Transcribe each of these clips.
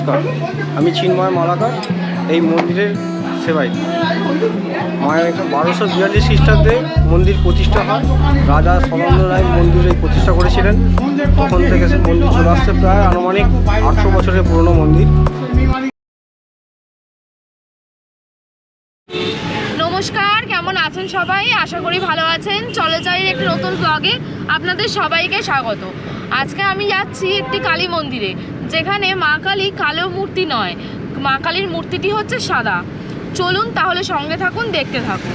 নমস্কার, আমি চিন্ময় মালাকার, এই মন্দিরের সেবাই। মায়ের বারোশো বিয়াল্লিশ খ্রিস্টাব্দে মন্দির প্রতিষ্ঠা হয়। রাজা সদানন্দ রায় মন্দির এই প্রতিষ্ঠা করেছিলেন। তখন থেকে মন্দির চলে আসছে প্রায় আনুমানিক আটশো বছরের পুরনো মন্দির। নমস্কার, কেমন আছেন সবাই? আশা করি ভালো আছেন। চলে যাই একটি নতুন ব্লগে আপনাদের সবাইকে স্বাগত। আজকে আমি যাচ্ছি একটি কালী মন্দিরে। যেখানে মা কালী কালো মূর্তি নয়, মা কালীর মূর্তিটি হচ্ছে সাদা। চলুন তাহলে সঙ্গে থাকুন, দেখতে থাকুন।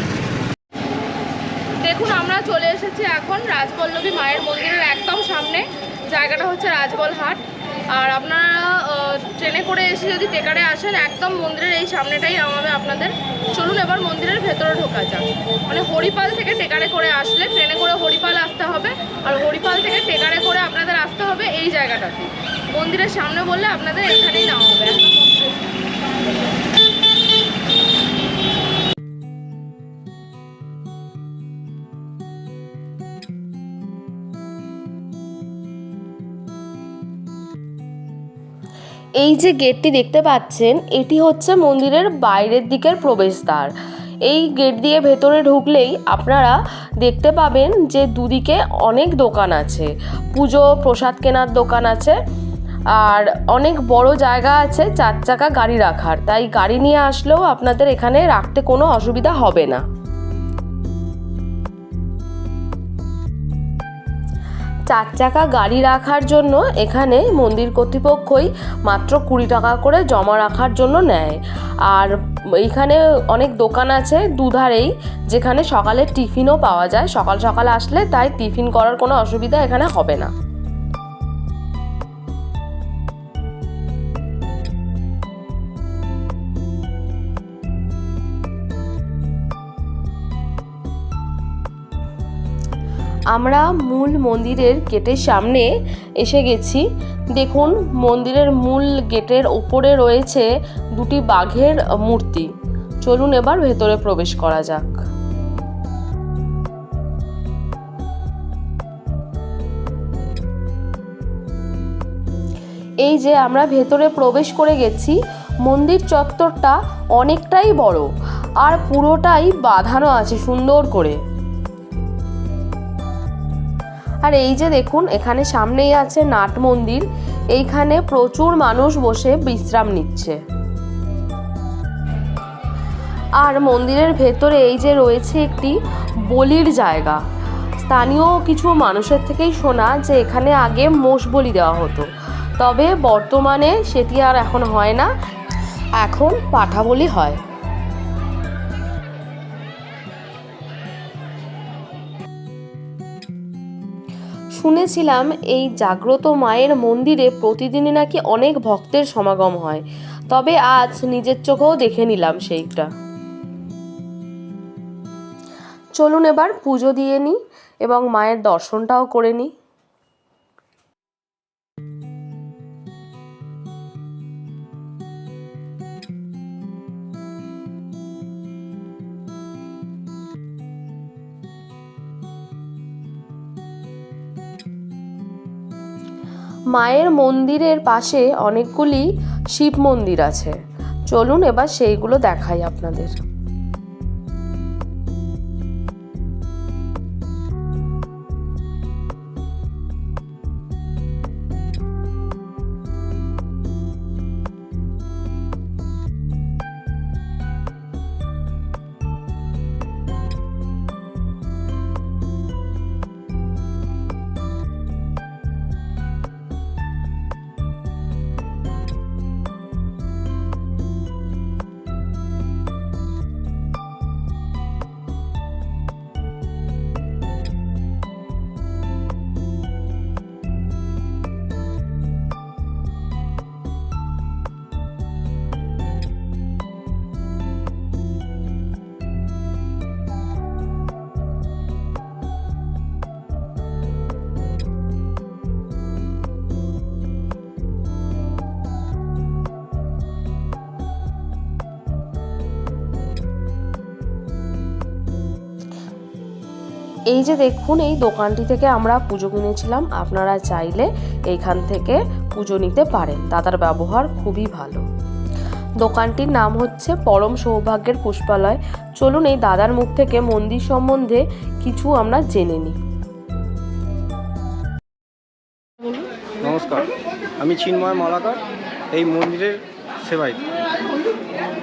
দেখুন, আমরা চলে এসেছি এখন রাজপল্লবী মায়ের মন্দিরের একদম সামনে। জায়গাটা হচ্ছে রাজবল হাট। আর আপনারা ট্রেনে করে এসে যদি টেকারে আসেন, একদম মন্দিরের এই সামনেটাই নামাবে আপনাদের। চলুন এবার মন্দিরের ভেতরে ঢোকা যাক। মানে হরিপাল থেকে টেকারে করে আসলে, ট্রেনে করে হরিপাল আসতে হবে। আর হরিপাল থেকে টেকারে করে আপনাদের আসতে হবে এই জায়গাটাতে। মন্দিরের সামনে বললে আপনাদের এখানেই নামাবে এই যে গেটটি দেখতে পাচ্ছেন, এটি হচ্ছে মন্দিরের বাইরের দিকের প্রবেশদ্বার। এই গেট দিয়ে ভেতরে ঢুকলেই আপনারা দেখতে পাবেন যে দুদিকে অনেক দোকান আছে। পুজো, প্রসাদ কেনার দোকান আছে। আর অনেক বড় জায়গা আছে, চার চাকা গাড়ি রাখার। তাই গাড়ি নিয়ে আসলেও আপনাদের এখানে রাখতে কোনো অসুবিধা হবে না। চার চাকা গাড়ি রাখার জন্য এখানে মন্দির কর্তৃপক্ষই মাত্র কুড়ি টাকা করে জমা রাখার জন্য নেয়। আর এখানে অনেক দোকান আছে দুধারেই, যেখানে সকালে টিফিনও পাওয়া যায়। সকাল সকাল আসলে তাই টিফিন করার কোনো অসুবিধা এখানে হবে না। আমরা মূল মন্দিরের গেটের সামনে এসে গেছি। দেখুন, মন্দিরের মূল গেটের ওপরে রয়েছে দুটি বাঘের মূর্তি। চলুন এবার ভেতরে প্রবেশ করা যাক। এই যে আমরা ভেতরে প্রবেশ করে গেছি, মন্দির চত্বরটা অনেকটাই বড় আর পুরোটাই বাঁধানো আছে সুন্দর করে। আর এই যে দেখুন, এখানে সামনেই আছে নাট মন্দির। এইখানে প্রচুর মানুষ বসে বিশ্রাম নিচ্ছে। আর মন্দিরের ভেতরে এই যে রয়েছে একটি বলির জায়গা। স্থানীয় কিছু মানুষের থেকেই শোনা যে এখানে আগে মোষ বলি দেওয়া হতো। তবে বর্তমানে সেটি আর এখন হয় না। এখন পাঠা বলি হয়। শুনেছিলাম এই জাগ্রত মায়ের মন্দিরে প্রতিদিনই নাকি অনেক ভক্তের সমাগম হয়। তবে আজ নিজের চোখেও দেখে নিলাম সেইটা। চলুন এবার পুজো দিয়ে নিই এবং মায়ের দর্শনটাও করে নিই। মায়ের মন্দিরের পাশে অনেকগুলি শিব মন্দির আছে। চলুন এবার সেইগুলো দেখাই আপনাদের। এই যে দেখুন, এই দোকানটি থেকে আমরা পুজো কিনেছিলাম। আপনারা চাইলে এইখান থেকে পুজো নিতে পারেন। দাদার ব্যবহার খুবই ভালো। দোকানটির নাম হচ্ছে পরম সৌভাগ্যের পুষ্পালয়। চলুন এই দাদার মুখ থেকে মন্দির সম্বন্ধে কিছু আমরা জেনে নিই। নমস্কার, আমি চিন্ময় মালাকার, এই মন্দিরের সেবাই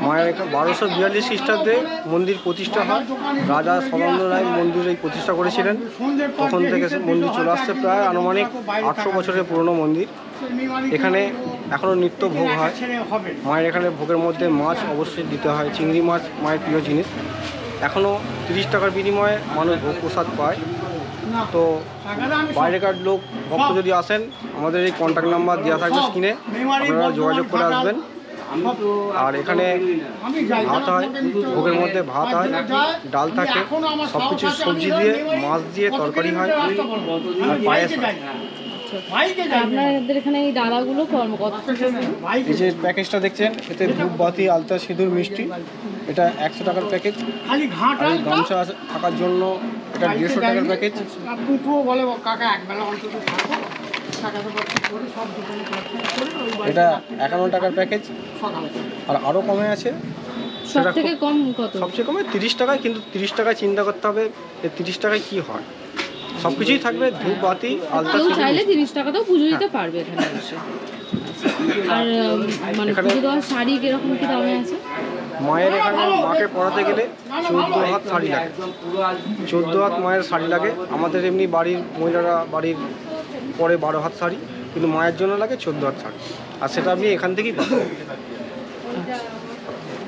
মায়ের এখানে বারোশো বিয়াল্লিশ খ্রিস্টাব্দে মন্দির প্রতিষ্ঠা হয়। রাজা সদানন্দ রায় মন্দির এই প্রতিষ্ঠা করেছিলেন। তখন থেকে মন্দির চলে আসছে প্রায় আনুমানিক আটশো বছরের পুরনো মন্দির। এখানে এখনও নিত্য ভোগ হয়। মায়ের এখানে ভোগের মধ্যে মাছ অবশ্যই দিতে হয়, চিংড়ি মাছ, মায়ের প্রিয় জিনিস। এখনও তিরিশ টাকার বিনিময়ে মানুষ ভোগ প্রসাদ পায়। তো বাইরেকার লোক, ভক্ত যদি আসেন, আমাদের এই কন্ট্যাক্ট নাম্বার দেওয়া থাকবে স্ক্রিনে আপনারা যোগাযোগ করে আসবেন। আর এখানে ভাত হয় ভোগের মধ্যে ভাত হয় ডাল থাকে সব কিছু সবজি দিয়ে মাছ দিয়ে তরকারি হয় আর পায়েস হয়। আপনাদের এখানে এই ডালাগুলো এই যে প্যাকেজটা দেখছেন এতে ধূপ বাতি আলতা সিঁদুর মিষ্টি এটা একশো টাকার প্যাকেজ। খালি আর এই গামছা থাকার জন্য এটা দেড়শো টাকার প্যাকেজ। বলে কাকা একবেলা অন্তত এটা একান্ন টাকার প্যাকেজ আর আরও কমে আছে? সব সেটা থেকে কম কত? সবচেয়ে কমে তিরিশ টাকায় কিন্তু তিরিশ টাকায় চিন্তা করতে হবে যে তিরিশ টাকায় কি হয়। সব কিছুই থাকবে ধূপ বাতি আলতা চাইলে। তিরিশ টাকাতেও পুজো দিতে পারবে এখানে এসে। আর মানে পুজো দেওয়ার শাড়ি কীরকম কি দামে আছে? মায়ের এখানে মাকে পড়াতে গেলে চোদ্দ হাত শাড়ি লাগে। চোদ্দ হাত মায়ের শাড়ি লাগে। আমাদের এমনি বাড়ির মহিলারা বাড়ির পরে বারো হাত শাড়ি, কিন্তু মায়ের জন্য লাগে চোদ্দ হাত শাড়ি। আর সেটা আপনি এখান থেকেই পাবেন।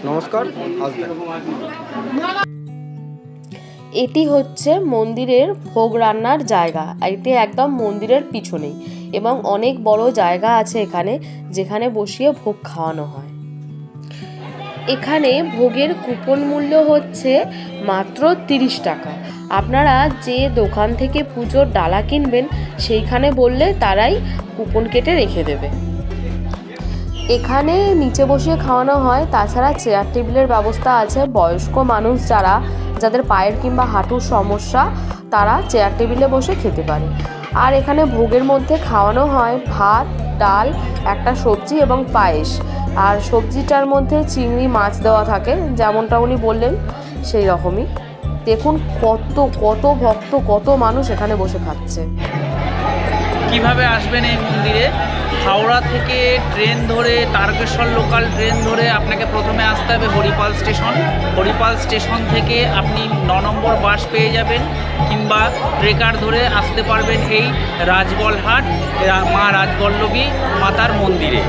নমস্কার, আসবেন। এটি হচ্ছে মন্দিরের ভোগ রান্নার জায়গা। এটি একদম মন্দিরের পিছনেই এবং অনেক বড় জায়গা আছে এখানে, যেখানে বসিয়ে ভোগ খাওয়ানো হয়। এখানে ভোগের কুপন মূল্য হচ্ছে মাত্র তিরিশ টাকা। আপনারা যে দোকান থেকে পুজোর ডালা কিনবেন, সেইখানে বললে তারাই কুপন কেটে রেখে দেবে। এখানে নিচে বসিয়ে খাওয়ানো হয়, তাছাড়া চেয়ার টেবিলের ব্যবস্থা আছে। বয়স্ক মানুষ যারা, যাদের পায়ের কিংবা হাঁটুর সমস্যা, তারা চেয়ার টেবিলে বসে খেতে পারে। আর এখানে ভোগের মধ্যে খাওয়ানো হয় ভাত, ডাল, একটা সবজি এবং পায়েস। আর সবজিটার মধ্যে চিংড়ি মাছ দেওয়া থাকে, যেমনটা উনি বললেন, সেই রকমই। দেখুন কত কত ভক্ত, কত মানুষ এখানে বসে খাচ্ছে। কীভাবে আসবেন এই মন্দিরে? হাওড়া থেকে ট্রেন ধরে, তারকেশ্বর লোকাল ট্রেন ধরে আপনাকে প্রথমে আসতে হবে হরিপাল স্টেশন। হরিপাল স্টেশন থেকে আপনি ন নম্বর বাস পেয়ে যাবেন, কিংবা ট্রেকার ধরে আসতে পারবেন এই রাজবলহাট মা রাজবল্লভী মাতার মন্দিরে।